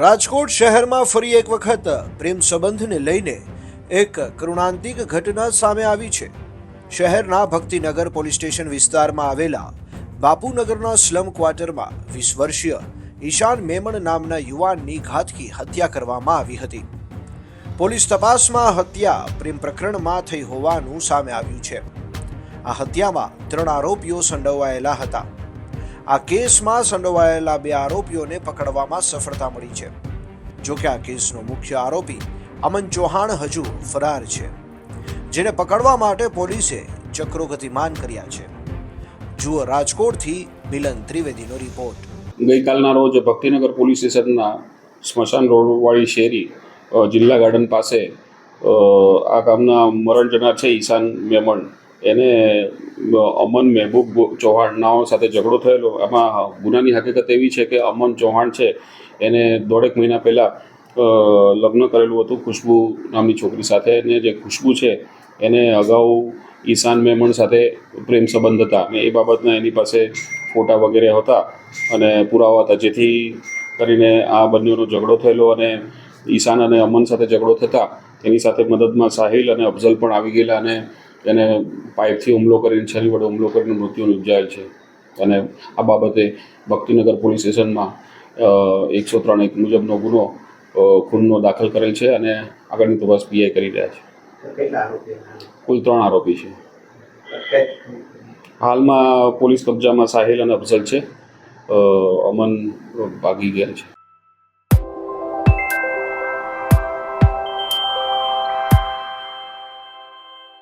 રાજકોટ શહેરમાં ફરી એક વખત પ્રેમ સંબંધને લઈને એક કરુણાંતિક ઘટના સામે આવી છે. શહેરના ભક્તિનગર પોલીસ સ્ટેશન વિસ્તારમાં આવેલા બાપુનગરના સ્લમ ક્વાર્ટરમાં વીસ વર્ષીય ઈશાન મેમણ નામના યુવાનની ઘાતકી હત્યા કરવામાં આવી હતી. પોલીસ તપાસમાં હત્યા પ્રેમ પ્રકરણમાં થઈ હોવાનું સામે આવ્યું છે. આ હત્યામાં ત્રણ આરોપીઓ સંડોવાયેલા હતા. આ કેસમાં સંડોવાયેલા બે આરોપીઓને પકડવામાં સફળતા મળી છે. જો કે આ કેસનો મુખ્ય આરોપી અમન ચૌહાણ હજુ ફરાર છે, જેને પકડવા માટે પોલીસે ચક્રો ગતિમાન કર્યા છે. જુઓ રાજકોટથી મિલન ત્રિવેદીનો રિપોર્ટ. ગઈકાલના રોજ ભક્તિનગર પોલીસ સ્ટેશનના સ્મશાન રોડવાળી શેરી જિલ્લા ગાર્ડન પાસે આ ગામના મરણ જનાર છે ઈશાન મેમણ. એને અમન મહેબૂબ ચૌહાણ નાઓ સાથે ઝઘડો થયેલો. એમાં ગુનાની હકીકત એવી છે કે અમન ચૌહાણ છે, એને દોઢેક મહિના પહેલાં લગ્ન કરેલું હતું ખુશ્બુ નામની છોકરી સાથે. અને જે ખુશ્બુ છે, એને અગાઉ ઈશાન મેમણ સાથે પ્રેમ સંબંધ હતા. અને એ બાબતના એની પાસે ફોટા વગેરે હતા. અને પુરાવા હતા. જેથી કરીને આ બંનેનો ઝઘડો થયેલો અને ઈશાન અને અમન સાથે ઝઘડો થતા, એની સાથે મદદમાં સાહિલ અને અફઝલ પણ આવી ગયેલા અને એને પાઇપથી હુમલો કરીને છરી વડે હુમલો કરીને મૃત્યુ નિપજાયેલ છે. અને આ બાબતે ભક્તિનગર પોલીસ સ્ટેશનમાં એકસો ત્રણ એક મુજબનો ગુનો ખૂનનો દાખલ કરેલ છે અને આગળની તપાસ પીઆઈ કરી રહ્યા છે. કુલ ત્રણ આરોપી છે. હાલમાં પોલીસ કબજામાં સાહિલ અને અફઝલ છે. અમન ભાગી ગયા છે.